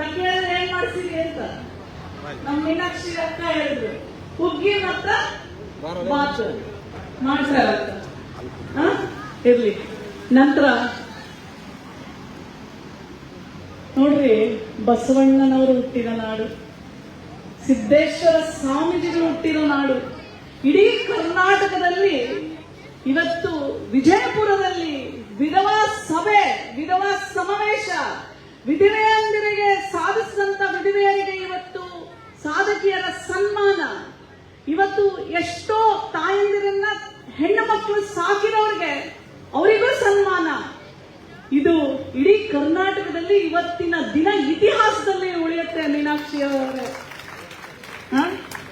ನಾನು ಕೇಳಿದ್ರೆ ಏನ್ ಅಂತ? ನಮ್ ಮೀನಾಕ್ಷಿ ಅಕ್ಕ ಹೇಳಿದ್ರು. ಹುಗ್ಗಿ ಮತ್ತ ಮಾಡ್ಸಾರಂತ ಹ? ಇರ್ಲಿ. ನಂತರ ನೋಡ್ರಿ, ಬಸವಣ್ಣನವರು ಹುಟ್ಟಿದ ನಾಡು, ಸಿದ್ದೇಶ್ವರ ಸ್ವಾಮೀಜಿಗಳು ಹುಟ್ಟಿದ ನಾಡು. ಇಡೀ ಕರ್ನಾಟಕದಲ್ಲಿ ಇವತ್ತು ವಿಜಯಪುರದಲ್ಲಿ ವಿಧವಾ ಸಭೆ, ವಿಧವಾ ಸಮಾವೇಶ. ವಿಧವೆಯಂದಿರಿಗೆ ಸಾಧಿಸಿದಂತ ವಿಧವೆಯರಿಗೆ ಇವತ್ತು ಸಾಧಕಿಯರ ಸನ್ಮಾನ. ಇವತ್ತು ಎಷ್ಟೋ ತಾಯಂದಿರನ್ನ ಹೆಣ್ಣು ಮಕ್ಕಳು ಸಾಕಿರೋರಿಗೆ ಅವರಿಗೂ ಸನ್ಮಾನ. ಇದು ಇಡೀ ಕರ್ನಾಟಕದಲ್ಲಿ ಇವತ್ತಿನ ದಿನ ಇತಿಹಾಸದಲ್ಲಿ ಉಳಿಯುತ್ತೆ ಮೀನಾಕ್ಷಿ ಅವರೇ?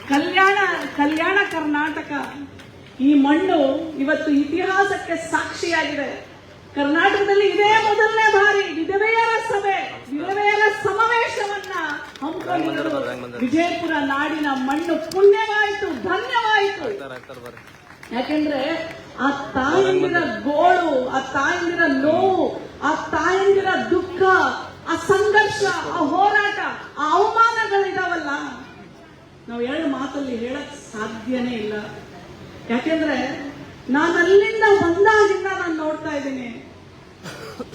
ಕಲ್ಯಾಣ ಕಲ್ಯಾಣ ಕರ್ನಾಟಕ. ಈ ಮಣ್ಣು ಇವತ್ತು ಇತಿಹಾಸಕ್ಕೆ ಸಾಕ್ಷಿಯಾಗಿದೆ. ಕರ್ನಾಟಕದಲ್ಲಿ ಇದೇ ಮೊದಲನೇ ಬಾರಿ ವಿಧವೆಯರ ಸಭೆ ವಿಧವೆಯರ ಸಮಾವೇಶವನ್ನ ಹಮ್ಮಿಕೊಂಡಿರೋದು ವಿಜಯಪುರ ನಾಡಿನ ಮಣ್ಣು ಪುಣ್ಯವಾಯಿತು ಧನ್ಯವಾಯಿತು. ಯಾಕೆಂದ್ರೆ ಆ ತಾಯಂದಿರ ಗೋಳು ಆ ತಾಯಂದಿರ ನೋವು ಆ ತಾಯಂದಿರ ದುಃಖ ಆ ಸಂಘರ್ಷ ಆ ಹೋರಾಟ ಆ ಅವಮಾನಗಳಿದಾವಲ್ಲ. ನಾವು ಎರಡು ಮಾತಲ್ಲಿ ಹೇಳಕ್ ಸಾಧ್ಯನೇ ಇಲ್ಲ. ಯಾಕೆಂದ್ರೆ ನಾನು ಅಲ್ಲಿಂದ ಬಂದಾಗಿಂದ ನಾನು ನೋಡ್ತಾ ಇದ್ದೀನಿ.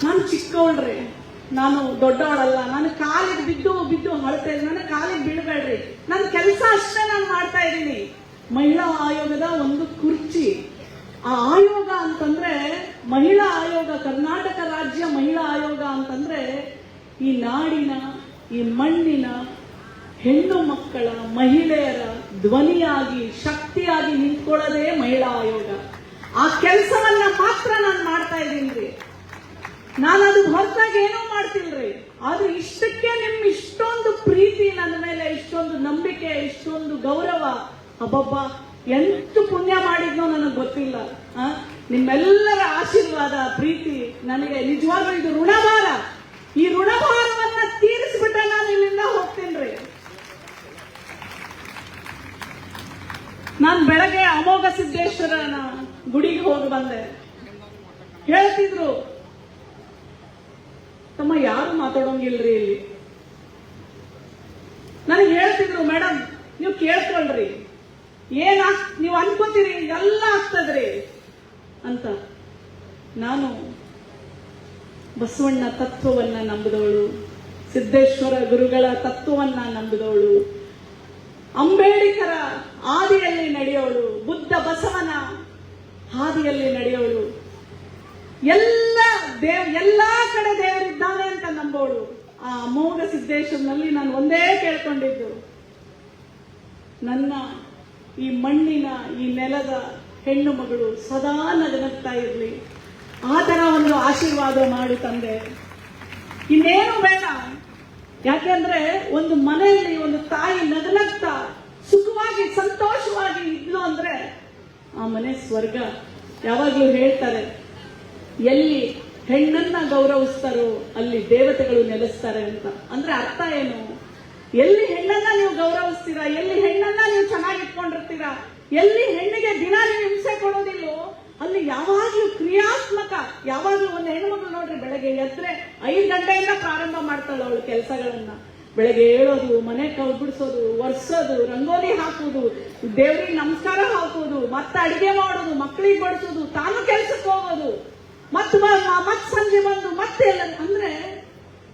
ನಾನು ಚಿಕ್ಕವಳ್ರಿ. ನಾನು ದೊಡ್ಡವಳಲ್ಲ. ನಾನು ಕಾಲಿಗೆ ಬಿದ್ದು ಬಿದ್ದು ಹೊರತೆ ನನ್ನ ಕಾಲಿಗೆ ಬೀಳ್ಬೇಡ್ರಿ. ನನ್ನ ಕೆಲಸ ಅಷ್ಟೇ ನಾನು ಮಾಡ್ತಾ ಇದ್ದೀನಿ. ಮಹಿಳಾ ಆಯೋಗದ ಒಂದು ಕುರ್ಚಿ. ಆ ಆಯೋಗ ಅಂತಂದ್ರೆ ಮಹಿಳಾ ಆಯೋಗ, ಕರ್ನಾಟಕ ರಾಜ್ಯ ಮಹಿಳಾ ಆಯೋಗ ಅಂತಂದ್ರೆ ಈ ನಾಡಿನ, ಈ ಮಣ್ಣಿನ ಹೆಣ್ಣು ಮಕ್ಕಳ, ಮಹಿಳೆಯರ ಧ್ವನಿಯಾಗಿ, ಶಕ್ತಿಯಾಗಿ ನಿಂತ್ಕೊಳ್ಳೋದೇ ಮಹಿಳಾ ಆಯೋಗ. ಆ ಕೆಲಸವನ್ನ ಮಾತ್ರ ನಾನು ಮಾಡ್ತಾ ಇದ್ದೀನಿ. ನಾನು ಅದು ಹೊರತಾಗಿ ಏನೂ ಮಾಡ್ತಿಲ್ರಿ. ಆದ್ರೆ ಇಷ್ಟಕ್ಕೆ ನಿಮ್ ಇಷ್ಟೊಂದು ಪ್ರೀತಿ ನನ್ನ ಮೇಲೆ, ಇಷ್ಟೊಂದು ನಂಬಿಕೆ, ಇಷ್ಟೊಂದು ಗೌರವ. ಅಬ್ಬಬ್ಬ, ಎಂತು ಪುಣ್ಯ ಮಾಡಿದ್ನೋ ನನಗೆ ಗೊತ್ತಿಲ್ಲ? ನಿಮ್ಮೆಲ್ಲರ ಆಶೀರ್ವಾದ, ಪ್ರೀತಿ, ನನಗೆ ನಿಜವಾಗ್ಲೂ ಇದು ಋಣಭಾರ. ಈ ಋಣಭಾರವನ್ನ ತೀರಿಸ್ಬಿಟ್ಟ ನಾನು ಇಲ್ಲಿಂದ ಹೋಗ್ತೇನ್ರಿ. ನಾನು ಬೆಳಗ್ಗೆ ಅಮೋಘ ಸಿದ್ದೇಶ್ವರನ ಗುಡಿಗೆ ಹೋಗಿ ಬಂದೆ. ಹೇಳ್ತಿದ್ರು ತಮ್ಮ ಯಾರು ಮಾತಾಡೋಂಗಿಲ್ರಿ ಇಲ್ಲಿ? ನನಗೆ ಹೇಳ್ತಿದ್ರು ಮೇಡಮ್ ನೀವು ಕೇಳ್ಕೊಳ್ರಿ. ಏನ್ ನೀವು ಅನ್ಕೋತೀರಿ ಎಲ್ಲ ಆಗ್ತದ್ರಿ. ಅಂತ ನಾನು ಬಸವಣ್ಣ ತತ್ವವನ್ನ ನಂಬಿದವಳು, ಸಿದ್ದೇಶ್ವರ ಗುರುಗಳ ತತ್ವವನ್ನ ನಂಬಿದವಳು, ಅಂಬೇಡ್ಕರ ಹಾದಿಯಲ್ಲಿ ನಡೆಯೋಳು, ಬುದ್ಧ ಬಸವನ ಹಾದಿಯಲ್ಲಿ ನಡೆಯೋಳು, ಎಲ್ಲ ದೇವ್ ಎಲ್ಲಾ ಕಡೆ ದೇವರಿದ್ದಾನೆ ಅಂತ ನಂಬೋಳು ಆ ಅಮೋಘ ಸಿದ್ದೇಶ್ವರನಲ್ಲಿ ನಾನು ಒಂದೇ ಕೇಳ್ಕೊಂಡಿದ್ದು. ನನ್ನ ಈ ಮಣ್ಣಿನ ಈ ನೆಲದ ಹೆಣ್ಣು ಮಗಳು ಸದಾ ನಗನಗ್ತಾ ಇರಲಿ. ಆ ಥರ ಒಂದು ಆಶೀರ್ವಾದ ಮಾಡು ತಂದೆ. ಇನ್ನೇನು ಬೇಡ. ಯಾಕೆಂದ್ರೆ ಒಂದು ಮನೆಯಲ್ಲಿ ಒಂದು ತಾಯಿ ನಗನಗ್ತಾ ಸುಖವಾಗಿ, ಸಂತೋಷವಾಗಿ ಇದ್ಲು ಅಂದ್ರೆ ಆ ಮನೆ ಸ್ವರ್ಗ. ಯಾವಾಗ್ಲೂ ಹೇಳ್ತಾರೆ, ಎಲ್ಲಿ ಹೆಣ್ಣನ್ನ ಗೌರವಿಸ್ತಾರೋ, ಅಲ್ಲಿ ದೇವತೆಗಳು ನೆಲೆಸ್ತಾರೆ ಅಂತ. ಅಂದ್ರೆ ಅರ್ಥ ಏನು? ಎಲ್ಲಿ ಹೆಣ್ಣನ್ನ ನೀವು ಗೌರವಿಸ್ತೀರಾ? ಎಲ್ಲಿ ಹೆಣ್ಣನ್ನ ನೀವು ಚೆನ್ನಾಗಿ ಇಟ್ಕೊಂಡಿರ್ತೀರಾ? ಎಲ್ಲಿ ಹೆಣ್ಣಿಗೆ ದಿನ ನೀವು ಹಿಂಸೆ ಕೊಡೋದಿಲ್ಲೋ ಅಲ್ಲಿ ಯಾವಾಗ್ಲೂ ಕ್ರಿಯಾತ್ಮಕ, ಯಾವಾಗ್ಲೂ ಒಂದು ಹೆಣ್ಮಗಳು ನೋಡ್ರಿ, ಬೆಳಗ್ಗೆ ಎದ್ರೆ ಐದು ಗಂಟೆಯಿಂದ ಪ್ರಾರಂಭ ಮಾಡ್ತಾಳೆ ಅವಳು ಕೆಲಸಗಳನ್ನ. ಬೆಳಗ್ಗೆ ಏಳೋದು, ಮನೆ ಕಳ್ಬಿಡಿಸೋದು ಒರ್ಸೋದು, ರಂಗೋಲಿ ಹಾಕೋದು ದೇವ್ರಿಗೆ ನಮಸ್ಕಾರ ಹಾಕೋದು ಮತ್ತೆ ಅಡಿಗೆ ಮಾಡೋದು ಮಕ್ಕಳಿಗೆ ಬಡಿಸೋದು, ತಾನು ಕೆಲ್ಸಕ್ಕೆ ಹೋಗೋದು. ಮತ್ ಮತ್ತೆ ಸಂಜೆ ಬಂದು ಮತ್ತೆ ಎಲ್ಲ ಅಂದ್ರೆ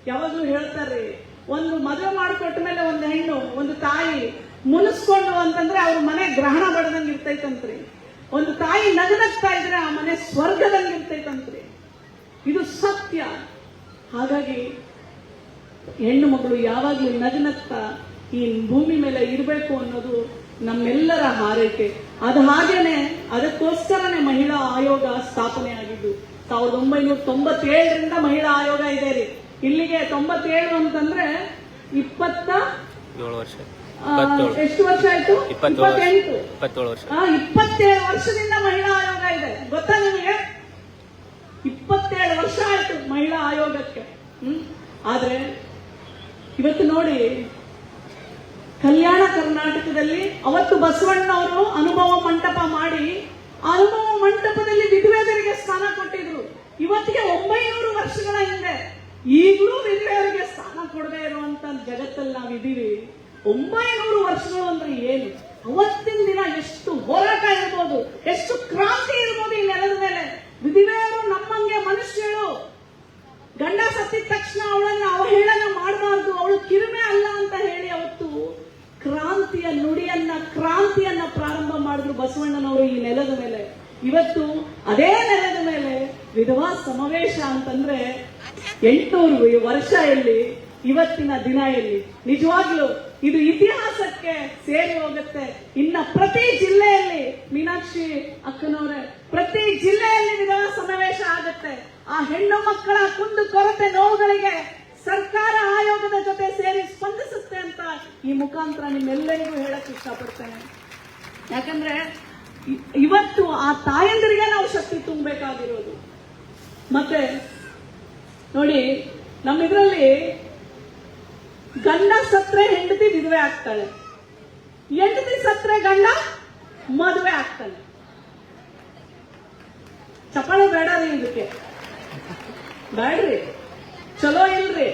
ಯಾವಾಗಲೂ ಹೇಳ್ತಾರೆ, ಒಂದು ಮದುವೆ ಮಾಡಿಕೊಟ್ಟ ಮೇಲೆ ಒಂದು ಹೆಣ್ಣು, ಒಂದು ತಾಯಿ ಮುನಿಸ್ಕೊಂಡು ಅಂತಂದ್ರೆ ಅವ್ರ ಮನೆ ಗ್ರಹಣ ಬಡದಂಗೆ ಇರ್ತೈತಂತ್ರಿ. ಒಂದು ತಾಯಿ ನಗನಗ್ತಾ ಇದ್ರೆ ಆ ಮನೆ ಸ್ವರ್ಗದಲ್ಲಿ ಇರ್ತೈತಂತ್ರಿ. ಇದು ಸತ್ಯ. ಹಾಗಾಗಿ ಹೆಣ್ಣು ಮಗಳು ಯಾವಾಗ್ಲೂ ನಗನಗ್ತಾ ಈ ಭೂಮಿ ಮೇಲೆ ಇರಬೇಕು ಅನ್ನೋದು ನಮ್ಮೆಲ್ಲರ ಹಾರೈಕೆ. ಅದು ಹಾಗೇನೆ ಅದಕ್ಕೋಸ್ಕರನೇ ಮಹಿಳಾ ಆಯೋಗ ಸ್ಥಾಪನೆ ಆಗಿದ್ದು ಸಾವಿರದ ಒಂಬೈನೂರ ತೊಂಬತ್ತೇಳರಿಂದ ಮಹಿಳಾ ಆಯೋಗ ಇದೆ ರೀ ಇಲ್ಲಿಗೆ ತೊಂಬತ್ತೇಳು ಅಂತಂದ್ರೆ ಇಪ್ಪತ್ತ ವರ್ಷ. ಎಷ್ಟು ವರ್ಷ ಆಯ್ತು? ಇಪ್ಪತ್ತೇಳು ವರ್ಷ. ಇಪ್ಪತ್ತೆಂಟು. ಇಪ್ಪತ್ತೇಳು ವರ್ಷ. ಆ, ಇಪ್ಪತ್ತೇಳು ವರ್ಷದಿಂದ ಮಹಿಳಾ ಆಯೋಗ ಇದೆ. ಗೊತ್ತಾ ನಿಮಗೆ? ಇಪ್ಪತ್ತೇಳು ವರ್ಷ ಆಯ್ತು ಮಹಿಳಾ ಆಯೋಗಕ್ಕೆ. ಹ್ಮ್? ಆದ್ರೆ ಇವತ್ತು ನೋಡಿ ಕಲ್ಯಾಣ ಕರ್ನಾಟಕದಲ್ಲಿ ಅವತ್ತು ಬಸವಣ್ಣವರು ಅನುಭವ ಮಂಟಪ ಮಾಡಿ ಆ ಅನುಭವ ಮಂಟಪದಲ್ಲಿ ವಿಧವೆಯರಿಗೆ ಸ್ಥಾನ ಕೊಟ್ಟಿದ್ರು. ಇವತ್ತಿಗೆ ಒಂಬೈನೂರು ವರ್ಷಗಳ ಹಿಂದೆ ಈಗಲೂ ವಿಧವೆಯರಿಗೆ ಸ್ಥಾನ ಕೊಡದೇ ಇರುವಂತ ಜಗತ್ತಲ್ಲಿ ನಾವಿದ್ದೀವಿ. ಒಂಬೈನೂರು ವರ್ಷಗಳು ಅಂದ್ರೆ ಏನು? ಅವತ್ತಿನ ದಿನ ಎಷ್ಟು ಹೋರಾಟ ಇರ್ಬೋದು, ಎಷ್ಟು ಕ್ರಾಂತಿ ಇರ್ಬೋದು ಈ ನೆಲದ ಮೇಲೆ. ವಿಧವೆಯರು ನಮ್ಮಂಗೆ ಮನುಷ್ಯರು. ಗಂಡ ಸತ್ತಿದ ತಕ್ಷಣ ಅವಳನ್ನ ಅವಹೇಳನ ಮಾಡಬಾರ್ದು, ಅವಳು ಕಿರಿಮೆ ಅಲ್ಲ ಅಂತ ಹೇಳಿ ಅವತ್ತು ಕ್ರಾಂತಿಯ ನುಡಿಯನ್ನ, ಕ್ರಾಂತಿಯನ್ನ ಪ್ರಾರಂಭ ಮಾಡಿದ್ರು ಬಸವಣ್ಣನವರು ಈ ನೆಲದ ಮೇಲೆ. ಇವತ್ತು ಅದೇ ನೆಲದ ಮೇಲೆ ವಿಧವಾ ಸಮಾವೇಶ ಅಂತಂದ್ರೆ ಎಂಟುನೂರು ವರ್ಷ ಇಲ್ಲಿ, ಇವತ್ತಿನ ದಿನ ಇಲ್ಲಿ. ನಿಜವಾಗ್ಲೂ ಇದು ಇತಿಹಾಸಕ್ಕೆ ಸೇರಿ ಹೋಗುತ್ತೆ. ಇನ್ನ ಪ್ರತಿ ಜಿಲ್ಲೆಯಲ್ಲಿ ಮೀನಾಕ್ಷಿ ಅಕ್ಕನವ್ರೆ, ಪ್ರತಿ ಜಿಲ್ಲೆಯಲ್ಲಿ ವಿಧವಾ ಸಮಾವೇಶ ಆಗುತ್ತೆ. ಆ ಹೆಣ್ಣು ಮಕ್ಕಳ ಕುಂದು ಕೊರತೆ ನೋವುಗಳಿಗೆ ಸರ್ಕಾರ ಆಯೋಗದ ಜೊತೆ ಸೇರಿ ಸ್ಪಂದಿಸುತ್ತೆ ಅಂತ ಈ ಮುಖಾಂತರ ನಿಮ್ಮೆಲ್ಲರಿಗೂ ಹೇಳಕ್ ಇಷ್ಟಪಡ್ತೇನೆ. ಯಾಕಂದ್ರೆ ಇವತ್ತು ಆ ತಾಯಂದಿರಿಗೆ ನಾವು ಶಕ್ತಿ ತುಂಬಬೇಕಾಗಿರೋದು. ಮತ್ತೆ, ನೋಡಿ, ನಮ್ಮಿದ್ರಲ್ಲಿ ಗಂಡ ಸತ್ರೆ ಹೆಂಡತಿ ವಿಧವೆ ಆಗ್ತಾಳೆ. ಹೆಂಡತಿ ಸತ್ರೆ ಗಂಡ ಮದುವೆ ಆಗ್ತಾನೆ ಚಪಾಳೆ ಬೇಡ ರೀ ಇದಕ್ಕೆ. ಬೇಡ್ರಿ. ಚಲೋ ಇಲ್ರಿ.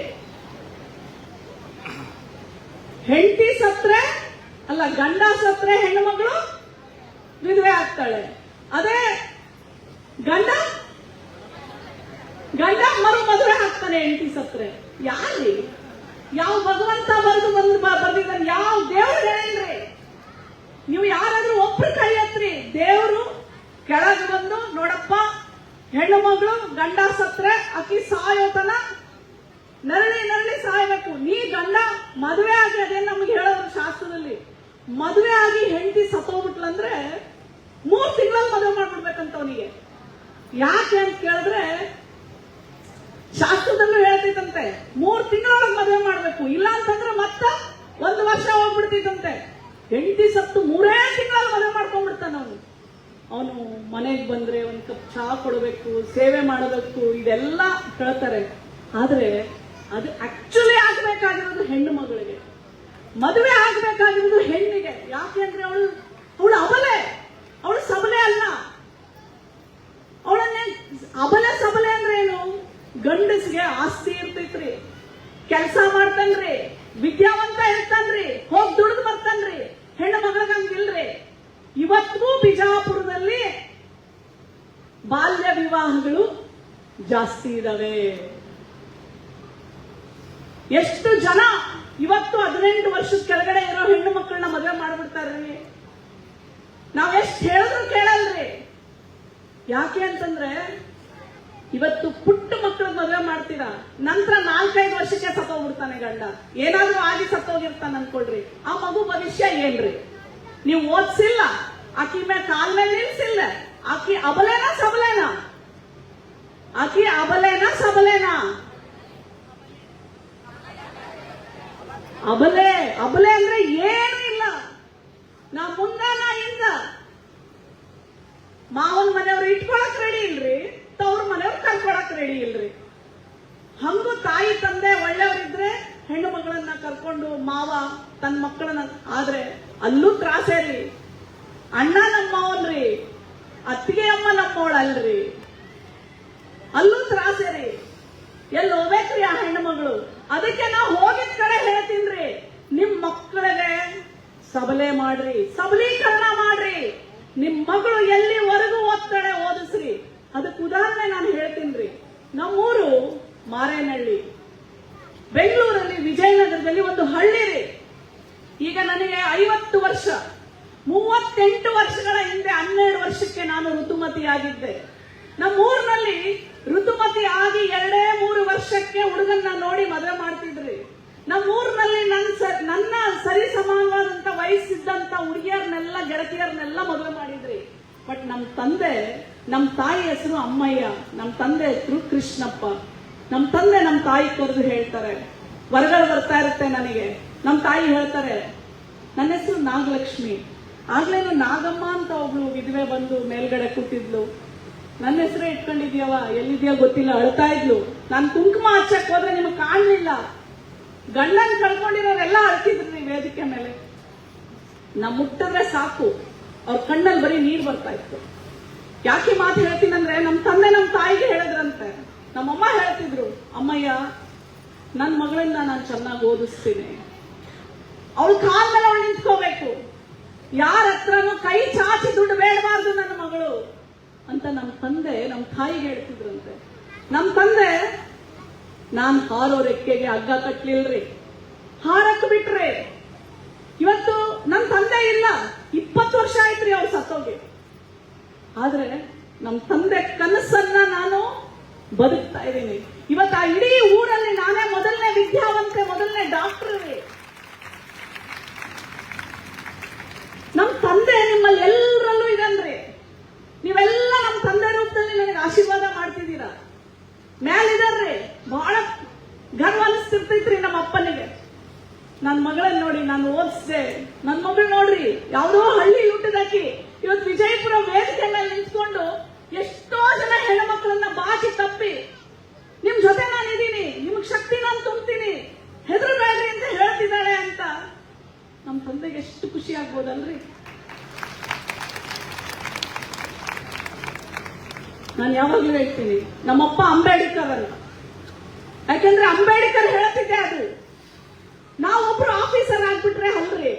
ಹೆಂಡತಿ ಸತ್ರೆ ಅಲ್ಲ ಗಂಡ ಸತ್ರೆ ಹೆಣ್ಮಗಳು ವಿಧವೆ ಆಗ್ತಾಳೆ. ಅದೇ ಗಂಡ? ಗಂಡ ಮರು ಮದುವೆ ಆಗ್ತಾನೆ ಎಂಟಿ ಸತ್ರೆ. ಯಾರಿ ಯಾವ ಭಗವಂತ ಬರೆದು ಬಂದು ಬರ್ದಿದ್ದಾನೆ ಯಾವ ದೇವ್ರು ಹೇಳ್ರಿ ನೀವು ಯಾರಾದ್ರೂ ಒಬ್ರು ಕೈ ದೇವರು ಕೆಳಗೆ ಬಂದು, ನೋಡಪ್ಪ, ಹೆಣ್ಣು ಮಗಳು, ಗಂಡ ಸತ್ರೆ, ಅಕ್ಕಿ ಸಾಯೋತನ ನರಳಿ ನರಳಿ ಸಾಯಬೇಕು. ನೀ ಗಂಡ, ಮದುವೆ ಆಗಿ ಅದೇ ನಮ್ಗೆ ಹೇಳೋದು ಶಾಸ್ತ್ರದಲ್ಲಿ? ಮದುವೆ ಆಗಿ ಹೆಂಡತಿ ಸತ್ತೋಗ್ಬಿಟ್ಲಂದ್ರೆ ಮೂರ್ ತಿಂಗಳಲ್ಲಿ ಮದುವೆ ಮಾಡ್ಬಿಡ್ಬೇಕಂತ ಅವನಿಗೆ ಯಾಕೆ ಅಂತ ಕೇಳಿದ್ರೆ ಶಾಸ್ತ್ರದಲ್ಲೂ ಹೇಳ್ತೈತಂತೆ ಮೂರ್ ತಿಂಗಳೊಳಗೆ ಮದುವೆ ಮಾಡ್ಬೇಕು. ಇಲ್ಲ ಅಂತಂದ್ರೆ ಮತ್ತ ಒಂದು ವರ್ಷ ಹೋಗ್ಬಿಡ್ತಿದ್ದಂತೆ. ಹೆಂಡತಿ ಸತ್ತು ಮೂರೇ ತಿಂಗಳಲ್ಲಿ ಮದುವೆ ಮಾಡ್ಕೊಂಡ್ಬಿಡ್ತಾನ ಅವನು. ಅವನು ಮನೆಗೆ ಬಂದ್ರೆ ಒಂದ್ ಕಪ್ ಚಹಾ ಕೊಡಬೇಕು, ಸೇವೆ ಮಾಡಬೇಕು, ಇದೆಲ್ಲ ಕೇಳ್ತಾರೆ. ಆದ್ರೆ ಅದು ಆಕ್ಚುಲಿ ಆಗ್ಬೇಕಾಗಿರೋದು ಹೆಣ್ಣು ಮಗಳಿಗೆ. ಮದುವೆ ಆಗ್ಬೇಕಾಗಿರೋದು ಹೆಣ್ಣಿಗೆ. ಯಾಕೆ ಅಂದ್ರೆ ಅವಳು ಅವಳು ಅಬಲೆ. ಅವಳು ಸಬಲೆ ಅಲ್ಲ. ಅವಳನ್ನೇ ಅಬಲೆ ಸಬಲೆ ಅಂದ್ರೆ ಏನು? ಗಂಡಸಿಗೆ ಆಸ್ತಿ ಇರ್ತೈತ್ರಿ. ಕೆಲಸ ಮಾಡ್ತಾನ್ರಿ. ವಿದ್ಯಾವಂತ ಇರ್ತಾನ್ರಿ. ಹೋಗ್ ದುಡಿದು ಬರ್ತಾನ್ರಿ. ಹೆಣ್ಣು ಮಗಳಿಗಂಗಿಲ್ರಿ ಇವತ್ತಿಗೂ ಬಿಜಾಪುರದಲ್ಲಿ ಬಾಲ್ಯ ವಿವಾಹಗಳು ಜಾಸ್ತಿ ಇದಾವೆ. ಎಷ್ಟು ಜನ ಇವತ್ತು ವರ್ಷದ ಕೆಳಗಡೆ ಇರೋ ಹೆಣ್ಣು ಮಕ್ಕಳನ್ನ ಮದುವೆ ಮಾಡ್ಬಿಡ್ತಾರ್ರಿ. ನಾವ್ ಎಷ್ಟು ಹೇಳಿದ್ರು ಕೇಳಲ್ರಿ. ಯಾಕೆ ಅಂತಂದ್ರೆ, ಇವತ್ತು ಪುಟ್ಟ ಮಕ್ಕಳ ಮದುವೆ ಮಾಡ್ತೀರಾ? ನಂತರ ನಾಲ್ಕೈದು ವರ್ಷಕ್ಕೆ ಸತ್ತೋಗ್ಬಿಡ್ತಾನೆ ಗಂಡ. ಏನಾದ್ರೂ ಆಗಿ ಸತ್ತೋಗಿರ್ತಾನೆ ಅನ್ಕೊಳ್ರಿ. ಆ ಮಗು ಭವಿಷ್ಯ ಏನ್ರಿ? ನೀವು ಓದ್ಸಿಲ್ಲ? ಆಕಿ ಮೇಲೆ ಕಾಲ್ ಮೇಲೆ ನಿಲ್ಸಿಲ್ಲ? ಆಕಿ ಅಬಲೇನಾ ಸಬಲೇನಾ? ಆಕಿ ಅಬಲೇನಾ ಸಬಲೇನಾ? ಅಬಲೆ ಅಬಲೆ ಅಂದ್ರೆ ಏನು ಇಲ್ಲ. ನಾ ಮುಂದ ನಾ ಹಿಂದ. ಮಾವನ್ ಮನೆಯವ್ರು ಇಟ್ಕೊಳಕ್ ರೆಡಿ ಇಲ್ರಿ, ತವ್ರ ಮನೆಯವ್ರು ಕರ್ಕೊಳಕ್ ರೆಡಿ ಇಲ್ರಿ. ಹಂಗು ತಾಯಿ, ತಂದೆ ಒಳ್ಳೆಯವರಿದ್ರೆ ಹೆಣ್ಣು ಮಗಳನ್ನ ಕರ್ಕೊಂಡು ಮಾವ ತನ್ನ ಮಕ್ಕಳನ್ನ, ಆದ್ರೆ ಅಲ್ಲೂ ತ್ರಾಸೇ ರೀ. ಅಣ್ಣ ನಮ್ಮ ಮಾವನ್ರಿ ಅತ್ತಿಗೆ ಅಮ್ಮ ನಮ್ಮವಳಲ್ರಿ ಅಲ್ಲೂ ತ್ರಾಸೇ ರೀ. ಎಲ್ಲಿ ಹೋಗ್ಬೇಕ್ರಿ ಆ ಹೆಣ್ಣು ಮಗಳು? ಅದಕ್ಕೆ ನಾ ಹೋಗಿದ ಕಡೆ ಹೇಳ್ತೀನ್ರಿ. ನಿಮ್ ಮಕ್ಕಳಿಗೆ ಸಬಲೆ ಮಾಡ್ರಿ. ಸಬಲೀಕರಣ ಮಾಡ್ರಿ. ನಿಮ್ ಮಗಳು ಎಲ್ಲಿವರೆಗೂ ಓದ್ತಾಳೆ ಓದಿಸ್ರಿ. ಅದಕ್ಕೆ ಉದಾಹರಣೆ ನಾನು ಹೇಳ್ತೀನ್ರಿ. ನಮ್ಮೂರು ಮಾರೇನಹಳ್ಳಿ. ಬೆಂಗಳೂರಲ್ಲಿ ವಿಜಯನಗರದಲ್ಲಿ ಒಂದು ಹಳ್ಳಿ ರೀ. ಈಗ ನನಗೆ ಐವತ್ತು ವರ್ಷ. ಮೂವತ್ತೆಂಟು ವರ್ಷಗಳ ಹಿಂದೆ ಹನ್ನೆರಡು ವರ್ಷಕ್ಕೆ ನಾನು ಋತುಮತಿಯಾಗಿದ್ದೆ. ನಮ್ಮ ನಮ್ಮೂರಿನಲ್ಲಿ ಋತುಮತಿ ಆಗಿ ಎರಡೇ ಮೂರು ವರ್ಷಕ್ಕೆ ಹುಡುಗನ್ನ ನೋಡಿ ಮದುವೆ ಮಾಡ್ತಿದ್ರಿ. ನಮ್ಮೂರಿನಲ್ಲಿ ನನ್ನ ಸ- ನನ್ನ ಸರಿ ಸಮಾನವಾದಂತ ವಯಸ್ಸಿದ್ದಂತ ಹುಡುಗಿಯರ್ನೆಲ್ಲ, ಗೆಳತಿಯರ್ನೆಲ್ಲ ಮದುವೆ ಮಾಡಿದ್ರಿ. ಬಟ್ ನಮ್ಮ ತಂದೆ ನಮ್ಮ ತಾಯಿ ಹೆಸರು ಅಮ್ಮಯ್ಯ ನಮ್ಮ ತಂದೆ ಹೆಸರು ಕೃಷ್ಣಪ್ಪ. ನಮ್ಮ ತಂದೆ ನಮ್ಮ ತಾಯಿ ಕರೆದು ಹೇಳ್ತಾರೆ. ವರಗಳು ಬರ್ತಾ ಇರುತ್ತೆ ನನಗೆ. ನಮ್ಮ ತಾಯಿ ಹೇಳ್ತಾರೆ, ನನ್ನ ಹೆಸರು ನಾಗಲಕ್ಷ್ಮಿ. ಆಗ್ಲೇನು ನಾಗಮ್ಮ ಅಂತ ಒಬ್ಳು ವಿಧವೆ ಬಂದು ಮೇಲ್ಗಡೆ ಕೂತಿದ್ಲು. ನನ್ನ ಹೆಸರೇ ಇಟ್ಕೊಂಡಿದ್ಯವ ಎಲ್ಲಿದ್ಯಾ ಗೊತ್ತಿಲ್ಲ, ಅಳ್ತಾ ಇದ್ಲು. ನಾನು ಕುಂಕುಮ ಹಚ್ಚಕ್ ಹೋದ್ರೆ ನಿಮಗೆ ಕಾಣ್ಲಿಲ್ಲ. ಗಂಡನ್ ಕಳ್ಕೊಂಡಿರೋರೆಲ್ಲ ನೀವು ವೇದಿಕೆ ಮೇಲೆ. ನಾ ಮುಟ್ಟಿದ್ರೆ ಸಾಕು. ಅವ್ರ ಕಣ್ಣಲ್ಲಿ ಬರೀ ನೀರು ಬರ್ತಾ ಇತ್ತು. ಯಾಕೆ ಮಾತು ಹೇಳ್ತೀನಂದ್ರೆ ನಮ್ಮ ತಂದೆ ನಮ್ಮ ತಾಯಿಗೆ ಹೇಳಿದ್ರಂತೆ. ನಮ್ಮಮ್ಮ ಹೇಳ್ತಿದ್ರು, ಅಮ್ಮಯ್ಯ ನನ್ನ ಮಗಳನ್ನ ನಾನು ಚೆನ್ನಾಗಿ ಓದಿಸ್ತೀನಿ. ಅವಳು ಕಾಲ್ ಮೇಲೆ ಅವಳು ನಿಂತ್ಕೋಬೇಕು. ಯಾರ ಹತ್ರನೂ ಕೈ ಚಾಚಿ ದುಡ್ಡು ಬೇಡಬಾರ್ದು ನನ್ನ ಮಗಳು ಅಂತ ನಮ್ಮ ತಾಯಿಗೆ ಹೇಳ್ತಿದ್ರಂತೆ ನಮ್ಮ ತಂದೆ, ನಾನು ಹಾರೋ ರೆಕ್ಕೆಗೆ ಹಗ್ಗ ಕಟ್ಲಿಲ್ರಿ. ಹಾರಕ್ ಬಿಟ್ರಿ ಇವತ್ತು ನಮ್ಮ ತಂದೆ ಇಲ್ಲ. ಇಪ್ಪತ್ತು ವರ್ಷ ಆಯ್ತ್ರಿ ಅವ್ರು ಸತ್ತೋಗಿ. ಆದ್ರೆ ನಮ್ಮ ತಂದೆ ಕನಸನ್ನ ನಾನು ಬದುಕ್ತಾ ಇದ್ದೀನಿ. ಇವತ್ತು ಆ ಇಡೀ ಊರಲ್ಲಿ ನಾನೇ ಮೊದಲನೇ ವಿದ್ಯಾವಂತೆ, ಮೊದಲನೇ ಡಾಕ್ಟರ್ ನಮ್ಮ ತಂದೆ ನಿಮ್ಮಲ್ಲಿ ಎಲ್ಲರಲ್ಲೂ ಇದನ್ರಿ. ನೀವೆಲ್ಲ ನಮ್ಮ ತಂದೆ ರೂಪದಲ್ಲಿ ನನಗೆ ಆಶೀರ್ವಾದ ಮಾಡ್ತಿದ್ದೀರಾ. ಮ್ಯಾಲಿದಾರ್ರಿ, ಬಹಳ ಗರ್ವ ಅನಿಸ್ತಿರ್ತೈತ್ರಿ ನಮ್ಮ ಅಪ್ಪನಿಗೆ. ನನ್ನ ಮಗಳನ್ನ ನೋಡಿ ನಾನು ಓದಿಸ್ದೆ. ನನ್ನ ಮಗಳು ನೋಡ್ರಿ, ಯಾವುದೋ ಹಳ್ಳಿ ಹುಟ್ಟಿದಾಕಿ ಇವತ್ತು ವಿಜಯಪುರ ವೇದಿಕೆ ಮೇಲೆ ನಿಂತ್ಕೊಂಡು ಎಷ್ಟೋ ಜನ ಹೆಣ್ಮಕ್ಳನ್ನ ಬಾಕಿ ತಪ್ಪಿ, ನಿಮ್ ಜೊತೆ ನಾನು ಇದ್ದೀನಿ ನಿಮಗ್ ಶಕ್ತಿ ನಾನು ತುಂಬ್ತೀನಿ, ಹೆದರಬೇಡ್ರಿ ಅಂತ ಹೇಳ್ತಿದ್ದಾಳೆ ಅಂತ. ನಮ್ಮ ತಂದೆಗೆ ಎಷ್ಟು ಖುಷಿ ಆಗ್ಬೋದಲ್ರಿ? ನಾನು ಯಾವಾಗಲೂ ಹೇಳ್ತೀನಿ, ನಮ್ಮಪ್ಪ ಅಂಬೇಡ್ಕರ್ ಅಲ್ಲ. ಯಾಕಂದ್ರೆ ಅಂಬೇಡ್ಕರ್ ಹೇಳ್ತಿದ್ದೆ ಅದು. ನಾವೊಬ್ರು ಆಫೀಸರ್ ಆಗ್ಬಿಟ್ರೆ ಅಲ್ರಿ.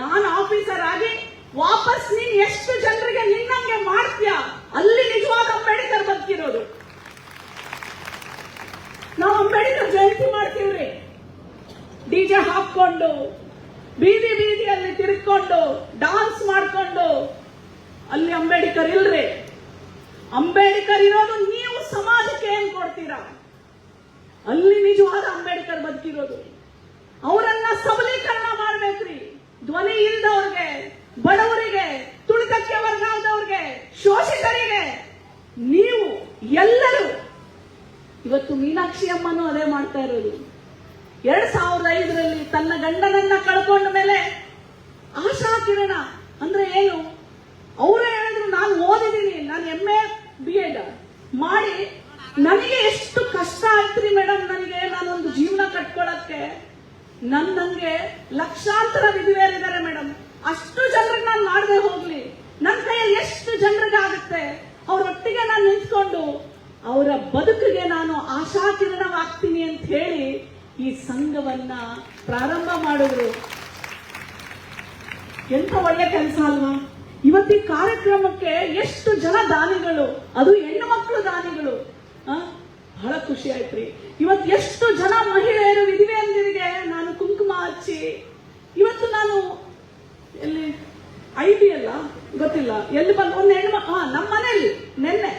ನಾನು ಆಫೀಸರ್ ಆಗಿ ವಾಪಸ್ ನೀನ್ ಎಷ್ಟು ಜನರಿಗೆ ನಿನ್ನಂಗೆ ಮಾಡ್ತೀಯ? ಅಲ್ಲಿ ನಿಜವಾದ ಅಂಬೇಡ್ಕರ್ ಬದುಕಿರೋದು. ನಾವು ಅಂಬೇಡ್ಕರ್ ಜಯಂತಿ ಮಾಡ್ತೀವ್ರಿ. ಡಿಜೆ ಹಾಕೊಂಡು ಬೀದಿ ಬೀದಿಯಲ್ಲಿ ತಿರ್ಕೊಂಡು ಡಾನ್ಸ್ ಮಾಡ್ಕೊಂಡು, ಅಲ್ಲಿ ಅಂಬೇಡ್ಕರ್ ಇಲ್ರಿ. ಅಂಬೇಡ್ಕರ್ ಇರೋದು ನೀವು ಸಮಾಜಕ್ಕೆ ಏನ್ ಕೊಡ್ತೀರಾ? ಅಲ್ಲಿ ನಿಜವಾದ ಅಂಬೇಡ್ಕರ್ ಬದುಕಿರೋದು. ಅವರನ್ನ ಸಬಲೀಕರಣ ಮಾಡ್ಬೇಕ್ರಿ. ಧ್ವನಿ ಇಲ್ದವ್ರಿಗೆ, ಬಡವರಿಗೆ, ತುಳಿತಕ್ಕೆ ವರ್ಗಾದವ್ರಿಗೆ ಶೋಷಿತರಿಗೆ ನೀವು ಎಲ್ಲರೂ ಇವತ್ತು ಮೀನಾಕ್ಷಿ ಅಮ್ಮನೂ ಅದೇ ಮಾಡ್ತಾ ಇರೋದು. ಎರಡ್ ಸಾವಿರದ ಐದರಲ್ಲಿ ತನ್ನ ಗಂಡನನ್ನ ಕಳ್ಕೊಂಡ ಮೇಲೆ ಆಶಾ ಕಿರಣ ಅಂದ್ರೆ ಏನು? ಅವರೇ ಹೇಳಿದ್ರು, ನಾನು ಓದಿದ್ದೀನಿ, ನಾನು ಎಂ ಎ ಬಿ ಎಡ್ ಮಾಡಿ, ನನಗೆ ಎಷ್ಟು ಕಷ್ಟ ಆಯ್ತ್ರಿ ಮೇಡಮ್ ನನಗೆ ನಾನೊಂದು ಜೀವನ ಕಟ್ಕೊಳಕ್ಕೆ. ನನ್ನಂಗೆ ಲಕ್ಷಾಂತರ ವಿಧಿವೇರಿದ್ದಾರೆ ಮೇಡಮ್ ಅಷ್ಟು ಜನರಿಗೆ ನಾನು ಮಾಡದೆ ಹೋಗ್ಲಿ. ನನ್ನ ಕೈಯಲ್ಲಿ ಎಷ್ಟು ಜನರಿಗೆ ಆಗುತ್ತೆ? ಅವರೊಟ್ಟಿಗೆ ನಾನು ನಿಂತ್ಕೊಂಡು ಅವರ ಬದುಕಿಗೆ ನಾನು ಆಶಾಕಿರಣವಾಗ್ತೀನಿ ಅಂತ ಹೇಳಿ ಈ ಸಂಘವನ್ನ ಪ್ರಾರಂಭ ಮಾಡಿದ್ರು. ಎಂತ ಒಳ್ಳೆ ಕೆಲಸ ಅಲ್ವಾ? ಇವತ್ತಿ ಕಾರ್ಯಕ್ರಮಕ್ಕೆ ಎಷ್ಟು ಜನ ದಾನಿಗಳು? ಅದು ಹೆಣ್ಣು ಮಕ್ಕಳು ದಾನಿಗಳು? ಬಹಳ ಖುಷಿ ಆಯ್ತ್ರಿ. ಇವತ್ತು ಎಷ್ಟು ಜನ ಮಹಿಳೆಯರು ವಿಧಿವೆಯಂದಿರಿಗೆ ನಾನು ಕುಂಕುಮ ಹಚ್ಚಿ. ಇವತ್ತು ನಾನು ಎಲ್ಲಿ ಐ ಬಿ ಅಲ್ಲ, ಗೊತ್ತಿಲ್ಲ. ಎಲ್ಲಿ ಬಂದು ಒಂದು ಹೆಣ್ಣು ಹಾ ನಮ್ಮ ಮನೆಯಲ್ಲಿ, ನಿನ್ನೆ.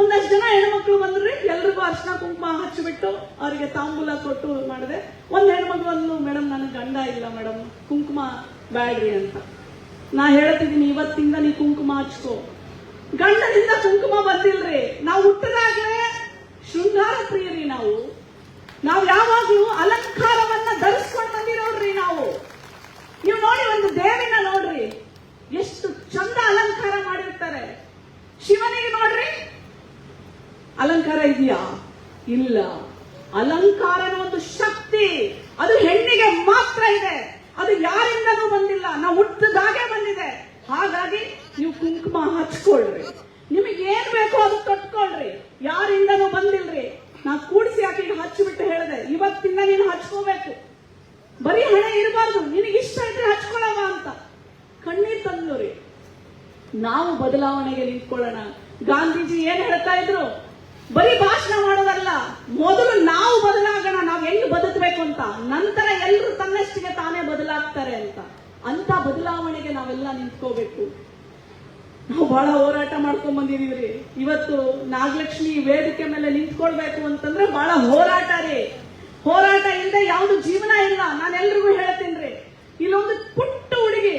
ಒಂದಷ್ಟು ಜನ ಹೆಣ್ಮಕ್ಳು ಬಂದ್ರಿ, ಎಲ್ರಿಗೂ ಅರ್ಶನ ಕುಂಕುಮ ಹಚ್ಚಿಬಿಟ್ಟು ಅವರಿಗೆ ತಾಂಬೂಲ ಕೊಟ್ಟು ಮಾಡಿದೆ. ಒಂದ್ ಹೆಣ್ಮಕ್ಳು ಬಂದು ಮೇಡಮ್ ನನಗೆ ಗಂಡ ಇಲ್ಲ ಮೇಡಮ್ ಕುಂಕುಮ ಬ್ಯಾಡ್ರಿ ಅಂತ. ನಾ ಹೇಳ್ತಿದ್ದೀನಿ ಇವತ್ತಿಂದ ನೀ ಕುಂಕುಮ ಹಚ್ಕೋ. ಗಂಡನಿಂದ ಕುಂಕುಮ ಬಂದಿಲ್ರಿ. ನಾವು ಹುಟ್ಟದಾಗ್ಲೇ ಶೃಂಗಾರ ಪ್ರಿಯರಿ ನಾವು. ನಾವು ಯಾವಾಗ್ಲೂ ಅಲಂಕಾರವನ್ನ ಧರಿಸ್ಕೊಂಡು ಬಂದಿರೋಡ್ರಿ ನಾವು. ನೀವು ನೋಡಿ ಒಂದು ದೇವಿನ ನೋಡ್ರಿ. ಎಷ್ಟು ಚಂದ ಅಲಂಕಾರ ಮಾಡಿರ್ತಾರೆ. ಶಿವನಿಗೆ ನೋಡ್ರಿ. ಅಲಂಕಾರ ಇದೆಯಾ? ಇಲ್ಲ. ಅಲಂಕಾರನ ಒಂದು ಶಕ್ತಿ, ಅದು ಹೆಣ್ಣಿಗೆ ಮಾತ್ರ ಇದೆ. ಅದು ಯಾರಿಂದನೂ ಬಂದಿಲ್ಲ. ನಾವು ಹುಟ್ಟದಾಗೆ ಬಂದಿದೆ. ಹಾಗಾಗಿ ನೀವು ಕುಂಕುಮ ಹಚ್ಕೊಳ್ರಿ ನಿಮಗೆ ಏನ್ ಬೇಕೋ ಅದು ಕಟ್ಕೊಳ್ರಿ ಯಾರಿಂದನೂ ಬಂದಿಲ್ರಿ. ನಾ ಕೂಡಿಸಿ ಆಕೆಗೆ ಹಚ್ಚಿಬಿಟ್ಟು ಹೇಳಿದೆ. ಇವತ್ತಿಂದ ನೀನು ಹಚ್ಕೋಬೇಕು. ಬರೀ ಹಣೆ ಇರಬಾರ್ದು. ನಿನಗೆ ಇಷ್ಟ ಇದ್ರೆ ಹಚ್ಕೊಳವ ಅಂತ. ಕಣ್ಣೀರ್ ತಂದ್ರಿ ನಾವು ಬದಲಾವಣೆಗೆ ನಿಂತ್ಕೊಳ್ಳೋಣ. ಗಾಂಧೀಜಿ ಏನ್ ಹೇಳ್ತಾ ಇದ್ರು? ಬರೀ ಭಾಷಣ ಮಾಡೋದಲ್ಲ. ಮೊದಲು ನಾವು ಬದಲಾಗೋಣ. ನಾವು ಹೆಂಗ್ ಬದುಕಬೇಕು ಅಂತ. ನಂತರ ಬದಲಾಗ್ತಾರೆ ಅಂತ. ಅಂತ ಬದಲಾವಣೆಗೆ ನಾವೆಲ್ಲ ನಿಂತ್ಕೋಬೇಕು. ನಾವು ಬಹಳ ಹೋರಾಟ ಮಾಡ್ಕೊಂಡ್ ಬಂದಿದೀವ್ರಿ ಇವತ್ತು ನಾಗಲಕ್ಷ್ಮಿ ವೇದಿಕೆ ಮೇಲೆ ನಿಂತ್ಕೊಳ್ಬೇಕು ಅಂತಂದ್ರೆ ಬಹಳ ಹೋರಾಟ ರೀ. ಹೋರಾಟ ಇಲ್ಲದೆ ಯಾವ್ದು ಜೀವನ ಇಲ್ಲ. ನಾನು ಎಲ್ರಿಗೂ ಹೇಳ್ತೀನಿ ಇಲ್ಲೊಂದು ಪುಟ್ಟ ಹುಡುಗಿ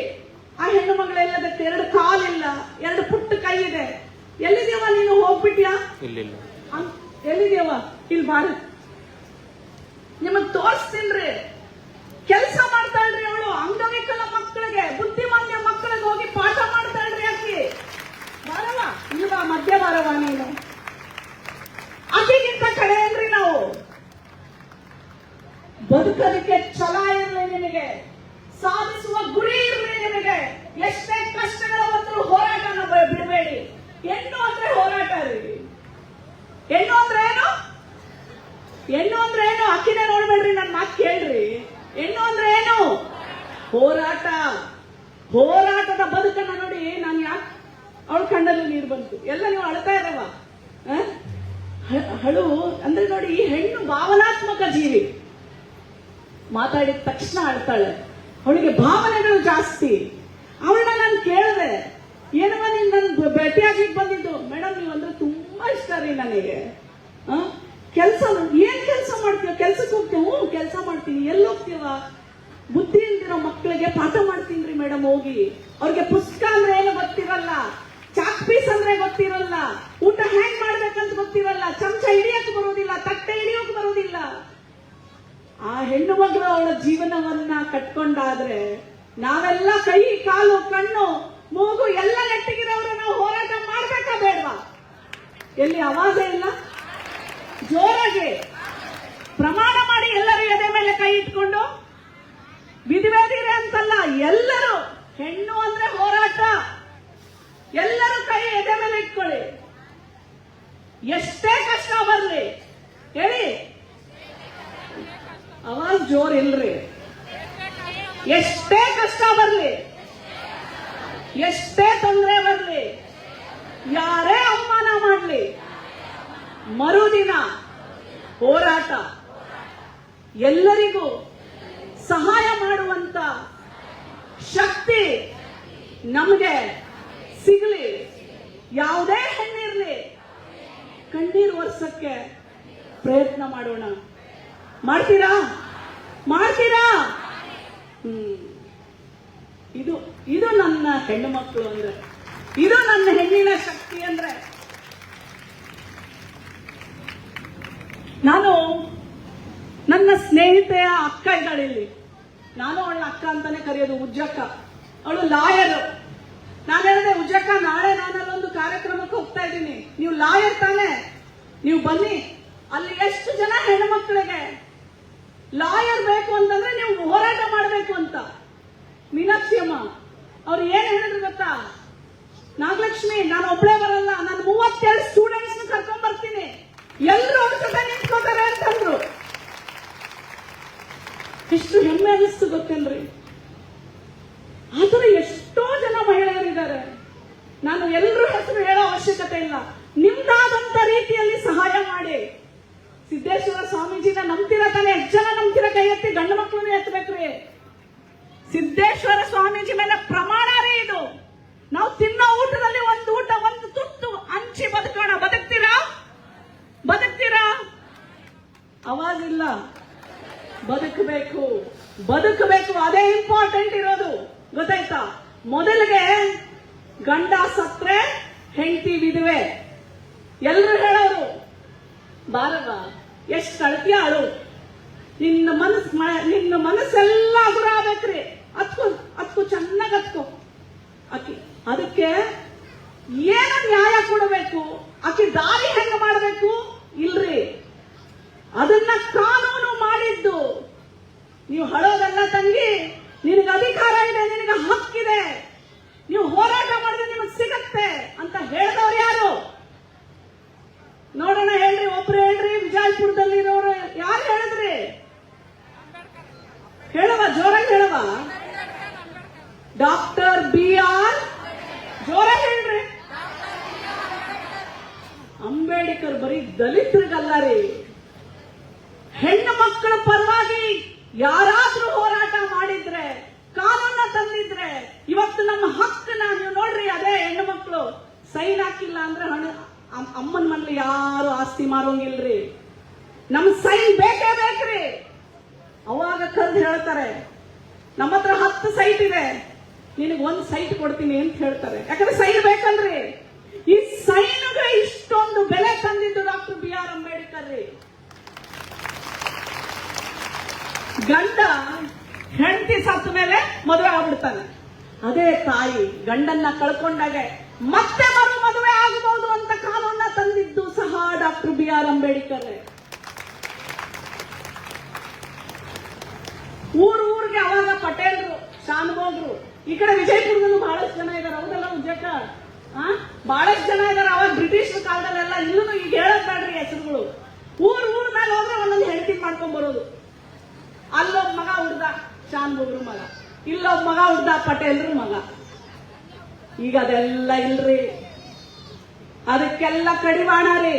ಆ ಹೆಣ್ಣು ಮಗಳೆಲ್ಲದಕ್ಕೆ ಎರಡು ಕಾಲಿಲ್ಲ ಎರಡು ಪುಟ್ಟ ಕೈ ಇದೆ. ಎಲ್ಲಿದೇವ ನೀನು? ಹೋಗ್ಬಿಟ್ಯಾ? ಎಲ್ಲಿದೇವ ಇಲ್ಲಿ ಬಾರ. ನಿಮಗ್ ತೋರಿಸ್ತೀನ್ರಿ ಕೆಲಸ ಮಾಡ್ತಾಳ್ರಿ ಅವಳು ಅಂಗವಿಕಲ ಮಕ್ಕಳಿಗೆ, ಬುದ್ಧಿಮಾನ್ಯ ಮಕ್ಕಳಿಗೆ ಹೋಗಿ ಪಾಠ ಮಾಡ್ತಾಳ್ರಿ ಅಕ್ಕಿ ಬಾರವ ಇಲ್ವಾ ಮಧ್ಯ ಬಾರವ ನೀನು ಆಕೆಗಿಂತ ಕಡೆ ಏನ್ರಿ ನಾವು. ಬದುಕೋದಕ್ಕೆ ಛಲ ಇರಲಿ ನಿಮಗೆ ಸಾಧಿಸುವ ಗುರಿ ಇರಲಿ ನಿಮಗೆ ಎಷ್ಟೇ ಕಷ್ಟಗಳ ಬಂದರೂ ಹೋರಾಟನ ಬ- ಬಿಡಬೇಡಿ ಹೆಣ್ಣು ಅಂದ್ರೆ ಹೋರಾಟ ರೀ ಹೆಣ್ಣು ಅಂದ್ರೆ ಏನು ಹೆಣ್ಣು ಅಂದ್ರೆ ಏನು ಅಕ್ಕಿನೇ ನೋಡ್ಬೇಡ್ರಿ ನನ್ನ ಮಾತು ಕೇಳ್ರಿ ಹೆಣ್ಣು ಅಂದ್ರೆ ಏನು ಹೋರಾಟ ಹೋರಾಟದ ಬದುಕನ್ನ ನೋಡಿ ನಾನು ಯಾಕೆ ಅವಳ ಕಣ್ಣಲ್ಲಿ ನೀರು ಬಂತು ಎಲ್ಲ ನೀವು ಅಳ್ತಾ ಇರವ ಆ? ಹ- ಹಳು ಅಂದ್ರೆ ನೋಡಿ ಈ ಹೆಣ್ಣು ಭಾವನಾತ್ಮಕ ಜೀವಿ ಮಾತಾಡಿದ ತಕ್ಷಣ ಅಳ್ತಾಳೆ ಅವಳಿಗೆ ಭಾವನೆಗಳು ಜಾಸ್ತಿ ಅವಳನ್ನ ನಾನು ಕೇಳಿದೆ ಏನಮ್ಮ ನೀನ್ ನನ್ ಭೇಟಿಯಾಗಿ ಬಂದಿದ್ದು ಮೇಡಮ್ ನೀವು ಅಂದ್ರೆ ತುಂಬಾ ಇಷ್ಟ ರೀ ನನಗೆ ಕೆಲಸ ಏನ್ ಕೆಲಸ ಮಾಡ್ತೀವ ಕೆಲ್ಸಕ್ಕೆ ಹೋಗ್ತೀವಿ ಹ್ಞೂ ಕೆಲಸ ಮಾಡ್ತೀನಿ ಎಲ್ಲಿ ಹೋಗ್ತೀವ ಬುದ್ಧಿ ಇಲ್ದಿರೋ ಮಕ್ಕಳಿಗೆ ಪಾಠ ಮಾಡ್ತೀನಿ ರೀ ಹೋಗಿ ಅವ್ರಿಗೆ ಪುಸ್ತಕ ಅಂದ್ರೆ ಏನು ಗೊತ್ತಿರಲ್ಲ? ಚಾಕ್ ಪೀಸ್ ಅಂದ್ರೆ ಗೊತ್ತಿರಲ್ಲ? ಊಟ ಹ್ಯಾಂಗ್ ಮಾಡ್ಬೇಕಂತ ಗೊತ್ತಿರಲ್ಲ? ಚಮಚ ಹಿಡಿಯಕ್ ಬರೋದಿಲ್ಲ ತಟ್ಟೆ ಹಿಡಿಯೋಕ್ ಬರೋದಿಲ್ಲ ಆ ಹೆಣ್ಣು ಮಗಳು ಅವಳ ಜೀವನವನ್ನ ಕಟ್ಕೊಂಡಾದ್ರೆ ನಾವೆಲ್ಲ ಕೈ, ಕಾಲು, ಕಣ್ಣು, ಮೂಗು ಎಲ್ಲ ನೆಟ್ಟಿಗಿರೋರು ನಾವು ಹೋರಾಟ ಮಾಡ್ಬೇಕಾ ಬೇಡವಾ? ಎಲ್ಲಿ ಅವಾಜ ಇಲ್ಲ? ಜೋರಾಗಿ. ಪ್ರಮಾಣ ಮಾಡಿ ಎಲ್ಲರೂ ಎದೆ ಮೇಲೆ ಕೈ ಇಟ್ಕೊಂಡು ವಿಧಿವೇದಿರೆ ಅಂತಲ್ಲ, ಎಲ್ಲರೂ ಹೆಣ್ಣು ಅಂದ್ರೆ ಹೋರಾಟ. ಎಲ್ಲರೂ ಕೈ ಎದೆ ಮೇಲೆ ಇಟ್ಕೊಳ್ಳಿ. ಎಷ್ಟೇ ಕಷ್ಟ ಬರ್ಲಿ, ಹೇಳಿ? ಅವಾಜ್ ಜೋರ್ ಇಲ್ರಿ. ಎಷ್ಟೇ ಕಷ್ಟ ಬರ್ಲಿ, ಎಷ್ಟೇ ತೊಂದರೆ ಬರ್ಲಿ, ಯಾರೇ ಅವಮಾನ ಮಾಡ್ಲಿ, ಮರುದಿನ ಹೋರಾಟ. ಎಲ್ಲರಿಗೂ ಸಹಾಯ ಮಾಡುವಂತ ಶಕ್ತಿ ನಮಗೆ ಸಿಗಲಿ. ಯಾವುದೇ ಹೆಣ್ಣಿರಲಿ. ಕಣ್ಣೀರು ವರ್ಷಕ್ಕೆ ಪ್ರಯತ್ನ ಮಾಡೋಣ. ಮಾಡ್ತೀರಾ? ಮಾಡ್ತೀರಾ? ಇದು ಇದು ನನ್ನ ಹೆಣ್ಣು ಮಕ್ಕಳು ಅಂದ್ರೆ. ಇದು ನನ್ನ ಹೆಣ್ಣಿನ ಶಕ್ತಿ ಅಂದ್ರೆ. ನಾನು ನನ್ನ ಸ್ನೇಹಿತೆಯ ಅಕ್ಕ ಇದ್ದಾಳೆ ಇಲ್ಲಿ. ನಾನು ಅವಳ ಅಕ್ಕ ಅಂತಾನೆ ಕರೆಯೋದು ಉಜ್ಜಕ್ಕ. ಅವಳು ಲಾಯರ್. ನಾನು ಹೇಳಿದೆ, ಉಜ್ಜಕ್ಕ, ನಾಳೆ ನಾನಲ್ಲೊಂದು ಕಾರ್ಯಕ್ರಮಕ್ಕೆ ಹೋಗ್ತಾ ಇದ್ದೀನಿ. ನೀವು ಲಾಯರ್ ತಾನೆ. ನೀವು ಬನ್ನಿ ಅಲ್ಲಿ ಎಷ್ಟು ಜನ ಹೆಣ್ಮಕ್ಳಿಗೆ ಲಾಯರ್ ಬೇಕು ಅಂತಂದ್ರೆ ನೀವು ಹೋರಾಟ ಮಾಡಬೇಕು ಅಂತ ಮೀನಾಕ್ಷಿ ಅಮ್ಮ ಅವ್ರು ಏನ್ ಹೇಳಿದ್ರು ಗೊತ್ತಾ ನಾಗಲಕ್ಷ್ಮಿ ನಾನು ಒಬ್ಳೇ ಬರಲ್ಲ ನಾನು ಮೂವತ್ತೆರಡು ಸ್ಟೂಡೆಂಟ್ಸ್ ಕರ್ಕೊಂಡ್ ಬರ್ತೀನಿ ಎಲ್ಲರೂ ಅವ್ರ ಜೊತೆ ನಿಂತ್ಕೋತಾರೆ ಅಂತಂದ್ರು ಎಷ್ಟು ಹೆಮ್ಮೆ ಅನಿಸ್ತು ಗೊತ್ತೇನ್ರಿ ಆತರ ಎಷ್ಟೋ ಜನ ಮಹಿಳೆಯರಿದ್ದಾರೆ ನಾನು ಎಲ್ಲರೂ ಹೆಸರು ಹೇಳೋ ಅವಶ್ಯಕತೆ ಇಲ್ಲ ನಿಮ್ದಾದಂತ ರೀತಿಯಲ್ಲಿ ಸಹಾಯ ಮಾಡಿ ಸಿದ್ದೇಶ್ವರ ಸ್ವಾಮೀಜಿನ ನಂಬ್ತಿರ ತಾನೆ ಎಷ್ಟು ಜನ ನಂಬ್ತಿರ ಕೈ ಎತ್ತಿ ಗಂಡು ಮಕ್ಕಳನ್ನ ಎತ್ತಬೇಕ್ರಿ ಸಿದ್ದೇಶ್ವರ ಸ್ವಾಮೀಜಿ ಮೇಲೆ ಪ್ರಮಾಣ ರೀ ಇದು ನಾವು ತಿನ್ನೋ ಊಟದಲ್ಲಿ ಒಂದು ಊಟ ಒಂದು ತುತ್ತು ಹಂಚಿ ಬದುಕೋಣ ಬದುಕ್ತೀರಾ ಬದುಕ್ತೀರಾ ಅವಾಜ್ ಇಲ್ಲ ಬದುಕಬೇಕು. ಬದುಕಬೇಕು, ಅದೇ ಇಂಪಾರ್ಟೆಂಟ್ ಇರೋದು. ಗೊತ್ತಾಯ್ತಾ? ಮೊದಲಿಗೆ ಗಂಡ ಸತ್ರೆ ಹೆಂಡತಿ ವಿಧವೆ. ಎಲ್ರು ಹೇಳೋರು ಬಾರವ ಎಷ್ಟು ಕಳ್ತೀಯ ಅಳು. ನಿನ್ನ ಮನಸ್ ನಿನ್ನ ಮನಸ್ಸೆಲ್ಲ ಹಗುರ ಆಗ್ಬೇಕ್ರಿ. ಹತ್ಕೊ ಹತ್ಕೊ ಚೆನ್ನಾಗಿ ಹತ್ಕೊ ಅಕ್ಕಿ ಅದಕ್ಕೆ ಏನು ನ್ಯಾಯ ಕೊಡಬೇಕು? ಅಕ್ಕಿ ದಾರಿ ಹೆಂಗ ಮಾಡಬೇಕು? ಇಲ್ರಿ. ಅದನ್ನ ಕಾನೂನು ಮಾಡಿದ್ದು. ನೀವು ಹಳೋದಲ್ಲ ತಂಗಿ, ನಿನಗೆ ಅಧಿಕಾರ ಇದೆ, ನಿನಗೆ ಹಕ್ಕಿದೆ ನೀವು ಹೋರಾಟ ಮಾಡಿದ್ರೆ ನಿಮಗೆ ಸಿಗತ್ತೆ ಅಂತ ಹೇಳಿದವ್ರು ಯಾರು? ನೋಡೋಣ ಹೇಳ್ರಿ, ಒಬ್ರು ಹೇಳ್ರಿ, ವಿಜಯಪುರದಲ್ಲಿ ಇರೋರು ಯಾರು ಹೇಳಿದ್ರಿ? ಹೇಳುವ, ಜೋರಾಗಿ ಹೇಳುವ. ಡಾಕ್ಟರ್ ಬಿ ಆರ್, ಜೋರಾಗಿ ಹೇಳ್ರಿ. ಅಂಬೇಡ್ಕರ್ ಬರೀ ದಲಿತರಿಗಲ್ಲ ರೀ. ಹೆಣ್ಣು ಮಕ್ಕಳ ಪರವಾಗಿ ಯಾರಾದ್ರೂ ಹೋರಾಟ ಮಾಡಿದ್ರೆ, ಕಾನೂನ ತಂದಿದ್ರೆ, ಇವತ್ತು ನಮ್ಮ ಹಕ್ಕನ್ನ ನೀವು ನೋಡ್ರಿ, ಅದೇ ಹೆಣ್ಣು ಮಕ್ಕಳು. ಸೈನ್ ಹಾಕಿಲ್ಲ ಅಂದ್ರೆ ಹಣ ಅಮ್ಮನ ಮನೇಲಿ ಯಾರು ಆಸ್ತಿ ಮಾರೋಂಗಿಲ್ರಿ. ನಮ್ ಸೈನ್ ಬೇಕೇ ಬೇಕ್ರಿ. ಅವಾಗ ಕರೆದು ಹೇಳ್ತಾರೆ, ನಮ್ಮ ಹತ್ರ ಹತ್ತು ಸೈಟ್ ಇದೆ. ನಿನಗೆ ಒಂದ್ ಸೈಟ್ ಕೊಡ್ತೀನಿ ಅಂತ ಹೇಳ್ತಾರೆ. ಯಾಕಂದ್ರೆ ಸೈನ್ ಬೇಕಲ್ರಿ. ಈ ಸೈನ್ಗೆ ಇಷ್ಟೊಂದು ಬೆಲೆ ತಂದಿದ್ದು ಡಾಕ್ಟರ್ ಬಿ ಆರ್ ಅಂಬೇಡ್ಕರ್ ರೀ ಅಲ್ರಿ ಗಂಡ ಹೆಂಡತಿ ಸತ್ತ ಮೇಲೆ ಮದುವೆ ಆಗ್ಬಿಡ್ತಾನೆ. ಅದೇ ತಾಯಿ ಗಂಡನ್ನ ಕಳ್ಕೊಂಡಾಗ ಮತ್ತೆ ಮರು ಮದುವೆ ಆಗಬಹುದು ಅಂತ ಕಾನೂನ ತಂದಿದ್ದು ಸಹ ಡಾಕ್ಟರ್ ಬಿ ಆರ್ ಅಂಬೇಡ್ಕರ್. ಊರು ಊರಿಗೆ ಅವಾಗ ಪಟೇಲ್ರು ಶಾನುಭೋಗ್ರು ಈ ಕಡೆ ವಿಜಯಪುರದಲ್ಲೂ ಬಹಳಷ್ಟು ಜನ ಇದ್ದಾರೆ ಹೌದಲ್ಲ ಉಜ್ಜಕ್ಕ ಬಹಳಷ್ಟು ಜನ ಇದ್ದಾರೆ ಅವಾಗ ಬ್ರಿಟಿಷ್ ಕಾಲದಲ್ಲೆಲ್ಲ ಇಲ್ಲೂ ಈಗ ಹೇಳಕ್ ಬೇಡ್ರಿ ಹೆಸರುಗಳು. ಊರ್ ಊರ್ ಮೇಲೆ ಹೋದ್ರೆ ಒಂದೊಂದು ಹೆಂಡತಿ ಮಾಡ್ಕೊಂಡ್ ಬರೋದು. ಅಲ್ಲೊಬ್ಬ ಮಗ ಹುಡ್ದ ಶಾನ್ಭೋಗ್ರು ಮಗ. ಇಲ್ಲೊಬ್ಬ ಮಗ ಹುಡ್ದ, ಪಟೇಲ್ರು ಮಗ. ಈಗ ಅದೆಲ್ಲ ಇಲ್ರಿ. ಅದಕ್ಕೆಲ್ಲ ಕಡಿವಾಣ ರೀ.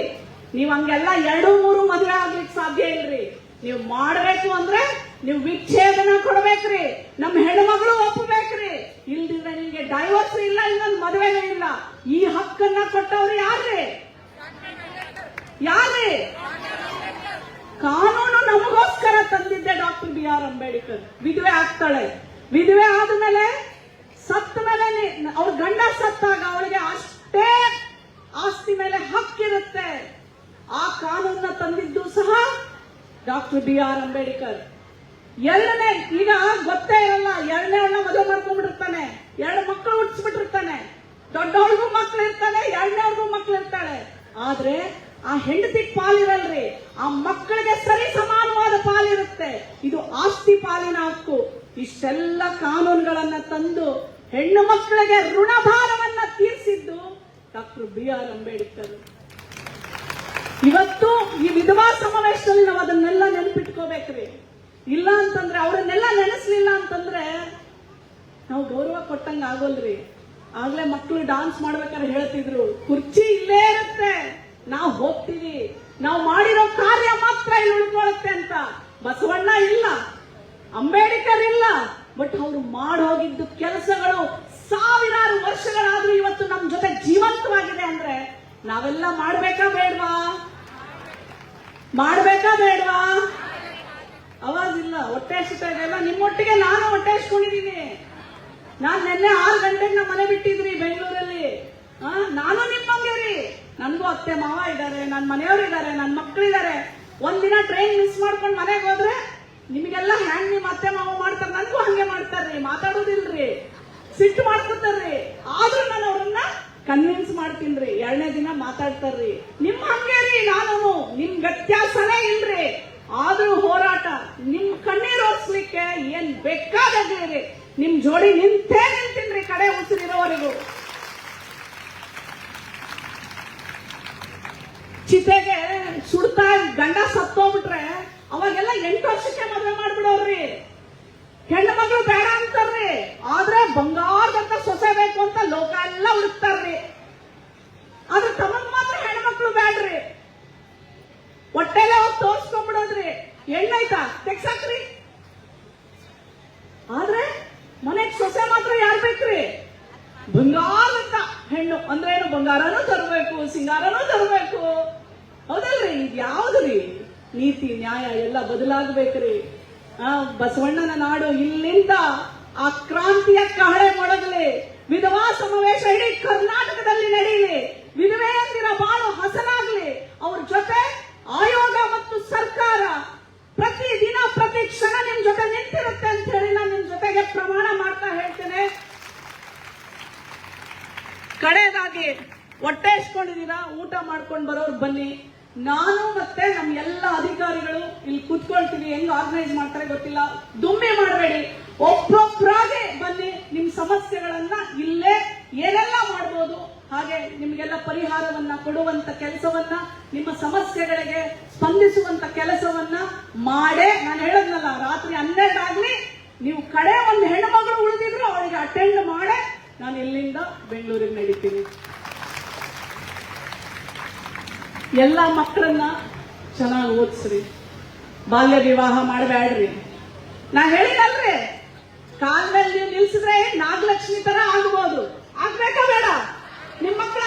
ನೀವ್ ಹಂಗೆಲ್ಲ ಎರಡು ಮೂರು ಮದುವೆ ಆಗ್ಲಿಕ್ಕೆ ಸಾಧ್ಯ ಇಲ್ರಿ. ನೀವು ಮಾಡ್ಬೇಕು ಅಂದ್ರೆ ನೀವು ವಿಚ್ಛೇದನ ಕೊಡ್ಬೇಕ್ರಿ. ನಮ್ಮ ಹೆಣ್ಮಗಳು ಒಪ್ಪಬೇಕ್ರಿ ಇಲ್ದಿದ್ರೆ ನಿಮ್ಗೆ ಡೈವರ್ಸ್ ಇಲ್ಲ, ಇನ್ನೊಂದು ಮದುವೆನೇ ಇಲ್ಲ. ಈ ಹಕ್ಕನ್ನ ಕೊಟ್ಟವ್ರು ಯಾರ್ರಿ? ಯಾರ್ರಿ? ಕಾನೂನು ನಮಗೋಸ್ಕರ ತಂದಿದ್ದೆ ಡಾಕ್ಟರ್ ಬಿ ಆರ್ ಅಂಬೇಡ್ಕರ್. ವಿಧವೆ ಆಗ್ತಾಳೆ. ವಿಧವೆ ಆದ್ಮೇಲೆ ಸತ್ತ ಮೇಲೆ ಅವ್ರ ಗಂಡ ಸತ್ತಾಗ ಅವಳಿಗೆ ಅಷ್ಟೇ ಆಸ್ತಿ ಮೇಲೆ ಹಕ್ಕಿರುತ್ತೆ ಆ ಕಾನೂನ ತಂದಿದ್ದು ಸಹ ಡಾಕ್ಟರ್ ಬಿ ಆರ್ ಅಂಬೇಡ್ಕರ್. ಎರಡನೇ, ಈಗ ಗೊತ್ತೇ ಇರಲ್ಲ, ಎರಡನೇ ಅಣ್ಣ ಮದುವೆ ಮಾಡ್ಕೊಂಡ್ಬಿಟ್ಟಿರ್ತಾನೆ. ಎರಡು ಮಕ್ಕಳು ಹುಟ್ಟಿಸ್ಬಿಟ್ಟಿರ್ತಾನೆ ದೊಡ್ಡವ್ರಿಗೂ ಮಕ್ಳು ಇರ್ತಾನೆ ಎರಡನೇವ್ರಿಗೂ ಮಕ್ಳು ಇರ್ತಾಳೆ ಆದ್ರೆ ಆ ಹೆಂಡತಿ ಪಾಲಿರಲ್ರಿ. ಆ ಮಕ್ಕಳಿಗೆ ಸರಿ ಸಮಾನವಾದ ಪಾಲಿರುತ್ತೆ. ಇದು ಆಸ್ತಿ ಪಾಲಿನ ಹಕ್ಕು. ಇಷ್ಟೆಲ್ಲ ಕಾನೂನುಗಳನ್ನ ತಂದು ಹೆಣ್ಣು ಮಕ್ಕಳಿಗೆ ಋಣಭಾರವನ್ನ ತೀರಿಸಿದ್ದು ಡಾಕ್ಟರ್ ಬಿ ಆರ್ ಅಂಬೇಡ್ಕರ್. ಇವತ್ತು ಈ ವಿಧವಾ ಸಮಾವೇಶದಲ್ಲಿ ನಾವು ಅದನ್ನೆಲ್ಲ ನೆನಪಿಟ್ಕೋಬೇಕ್ರಿ. ಇಲ್ಲ ಅಂತಂದ್ರೆ ಅವರನ್ನೆಲ್ಲ ನೆನೆಸ್ಲಿಲ್ಲ ಅಂತಂದ್ರೆ ನಾವು ಗೌರವ ಕೊಟ್ಟಂಗ ಆಗೋಲ್ರಿ. ಆಗ್ಲೇ ಮಕ್ಕಳು ಡಾನ್ಸ್ ಮಾಡ್ಬೇಕಾದ್ರೆ ಹೇಳ್ತಿದ್ರು, ಕುರ್ಚಿ ಇಲ್ಲೇ ಇರುತ್ತೆ. ನಾವು ಹೋಗ್ತೀವಿ. ನಾವು ಮಾಡಿರೋ ಕಾರ್ಯ ಮಾತ್ರ ಇಲ್ಲಿ ಉಳ್ಕೊಳುತ್ತೆ ಅಂತ. ಬಸವಣ್ಣ ಇಲ್ಲ. ಅಂಬೇಡ್ಕರ್ ಇಲ್ಲ. ಬಟ್ ಅವರು ಮಾಡೋಗಿದ್ದು ಕೆಲಸಗಳು ಸಾವಿರಾರು ವರ್ಷಗಳಾದ್ರೂ ಇವತ್ತು ನಮ್ ಜೊತೆ ಜೀವಂತವಾಗಿದೆ ಅಂದ್ರೆ ನಾವೆಲ್ಲ ಮಾಡ್ಬೇಕಾ ಬೇಡ್ವಾ? ಮಾಡ್ಬೇಕಾ ಬೇಡ್ವಾ? ಅವಾಗಿಲ್ಲ ಹೊಟ್ಟೆ ಇದೆಯಲ್ಲ ನಿಮ್ಮೊಟ್ಟಿಗೆ ನಾನು ಹೊಟ್ಟೆ ಹಚ್ಕೊಂಡಿದ್ದೀನಿ ನಾನ್ ನಿನ್ನೆ ಆರು ಗಂಟೆಗೆ ನಮ್ಮ ಮನೆ ಬಿಟ್ಟಿದ್ರಿ ಬೆಂಗಳೂರಲ್ಲಿ. ನಾನು ನಿಮ್ಮಂಗೆ ರೀ ನನ್ಗೂ ಅತ್ತೆ ಮಾವ ಇದ್ದಾರೆ ನನ್ನ ಮನೆಯವರು ಇದ್ದಾರೆ ನನ್ನ ಮಕ್ಕಳಿದ್ದಾರೆ ಒಂದಿನ ಟ್ರೈನ್ ಮಿಸ್ ಮಾಡ್ಕೊಂಡು ಮನೆಗೆ ಹೋದ್ರೆ ನಿಮಗೆಲ್ಲ ಹ್ಯಾಂಗ್ ನಿಮ್ಮ ಅತ್ತೆ ಮಾವ ಮಾಡ್ತಾರೆ, ನನಗೂ ಹಂಗೆ ಮಾಡ್ತಾರ್ರಿ ಮಾತಾಡೋದಿಲ್ರಿ. ಸಿಟ್ಟು ಮಾಡ್ಕೊತಾರ್ರಿ ಆದ್ರೂ ನಾನು ಅವ್ರನ್ನ ಕನ್ವಿನ್ಸ್ ಮಾಡ್ತೀನ್ರಿ ಎರಡನೇ ದಿನ ಮಾತಾಡ್ತಾರ್ರಿ. ನಿಮ್ ಹಂಗೆ ರೀ ನಾನು ನಿಮ್ ವ್ಯತ್ಯಾಸನೇ ಇಲ್ರಿ. ಆದ್ರೂ ಹೋರಾಟ, ನಿಮ್ ಕಣ್ಣೀರ್ ಓಡಿಸ್ಲಿಕ್ಕೆ ಏನ್ ಬೇಕಾದ್ರಿ ನಿಮ್ ಜೋಡಿ ನಿಂತೇ ನಿಂತೀನ್ರಿ ಕಡೆ ಉಸಿರಿರೋವರೆಗೂ. ಚಿತೆಗೆ ಸುಡ್ತಾ ಗಂಡ ಸತ್ತೋಗ್ಬಿಟ್ರೆ, ಅವಾಗೆಲ್ಲ ಎಂಟು ವರ್ಷಕ್ಕೆ ಮದುವೆ ಮಾಡ್ಬಿಡೋರ್ರಿ. ಹೆಣ್ಣು ಮಗಳು ಬೇಡ ಅಂತಾರ್ರಿ. ಆದ್ರೆ ಬಂಗಾರದಂತ ಸೊಸೆ ಬೇಕು ಅಂತ ಲೋಕ ಎಲ್ಲ ಹುಡುಕ್ತಾರ್ರಿ. ಆದ್ರೆ ತಮಗ್ ಮಾತ್ರ ಹೆಣ್ಮಕ್ಳು ಬೇಡ್ರಿ ಹೊಟ್ಟೆಲೆ ಹೋಗಿ ತೋರ್ಸ್ಕೊಂಡ್ಬಿಡೋದ್ರಿ ಎಣ್ಣೈತಾ ತೆಗ್ಸಾಕ್ರಿ ಆದ್ರೆ ಮನೆಗ್ ಸೊಸೆ ಮಾತ್ರ ಯಾರ್ ಬೇಕ್ರಿ ಬಂಗಾರದ ಹೆಣ್ಣು ಅಂದ್ರೆ ಏನು ಬಂಗಾರನೂ ತರಬೇಕು ಸಿಂಗಾರನೂ ತರಬೇಕು ಹೌದಲ್ರಿ ಇದು ಯಾವ್ದ್ರಿ ನೀತಿ ನ್ಯಾಯ ಎಲ್ಲ ಬದಲಾಗಬೇಕ್ರಿ. ಆ, ಬಸವಣ್ಣನ ನಾಡು ಇಲ್ಲಿಂದ ಆ ಕ್ರಾಂತಿಯ ಕಹಳೆ ಮೊಳಗಲಿ, ವಿಧವಾ ಸಮಾವೇಶ ಇಡೀ ಕರ್ನಾಟಕದಲ್ಲಿ ನಡೆಯಲಿ ವಿಧವೆಯಂದಿರ ಬಾಳು ಹಸನಾಗ್ಲಿ, ಅವ್ರ ಜೊತೆ ಆಯೋಗ ಮತ್ತು ಸರ್ಕಾರ ಪ್ರತಿ ದಿನ, ಪ್ರತಿ ಕ್ಷಣ ನಿಮ್ ಜೊತೆ ನಿಂತಿರುತ್ತೆ ಅಂತ ಹೇಳಿ ನಾನು ನಿಮ್ ಜೊತೆಗೆ ಪ್ರಮಾಣ ಮಾಡ್ತಾ ಹೇಳ್ತೇನೆ. ಕಡೆಯದಾಗಿ ಹೊಟ್ಟೆ ಇಸ್ಕೊಂಡಿದ್ದೀರಾ ಊಟ ಮಾಡ್ಕೊಂಡು ಬರೋರು ಬನ್ನಿ. ನಾನು ಮತ್ತೆ ನಮ್ಮ ಎಲ್ಲ ಅಧಿಕಾರಿಗಳು ಇಲ್ಲಿ ಕುತ್ಕೊಳ್ತೀವಿ, ಹೆಂಗ್ ಆರ್ಗನೈಸ್ ಮಾಡ್ತಾರೆ ಗೊತ್ತಿಲ್ಲ. ದುಮ್ಮೆ ಮಾಡಬೇಡಿ. ಒಬ್ಬೊಬ್ಬರಾಗೆ ಬನ್ನಿ, ನಿಮ್ ಸಮಸ್ಯೆಗಳನ್ನ ಇಲ್ಲೇ ಏನೆಲ್ಲ ಮಾಡ್ಬೋದು, ಹಾಗೆ ನಿಮ್ಗೆಲ್ಲ ಪರಿಹಾರವನ್ನ ಕೊಡುವಂತ ಕೆಲಸವನ್ನ, ನಿಮ್ಮ ಸಮಸ್ಯೆಗಳಿಗೆ ಸ್ಪಂದಿಸುವಂತ ಕೆಲಸವನ್ನ ಮಾಡೇ. ನಾನು ಹೇಳದ್ನಲ್ಲ, ರಾತ್ರಿ ಹನ್ನೆರಡಾಗ್ಲಿ ನೀವು ಕಡೆ ಒಂದು ಹೆಣ್ಮಗಳು ಉಳಿದಿದ್ರು, ಅವಳಿಗೆ ಅಟೆಂಡ್ ಮಾಡೇ ನಾನು ಇಲ್ಲಿಂದ ಬೆಂಗಳೂರಿಗೆ ನಡೀತೀನಿ. ಎಲ್ಲ ಮಕ್ಕಳನ್ನ ಚೆನ್ನಾಗಿ ಓದಿಸ್ರಿ. ಬಾಲ್ಯ ವಿವಾಹ ಮಾಡಬೇಡ್ರಿ ನಾ ಹೇಳಿದಲ್ರಿ ಕಾಲದಲ್ಲಿ ನಿಲ್ಸಿದ್ರೆ ನಾಗಲಕ್ಷ್ಮಿ ತರ ಆಗ್ಬೋದು. ಆಗ್ಬೇಕಾ ಬೇಡ? ನಿಮ್ಮ ಮಕ್ಕಳ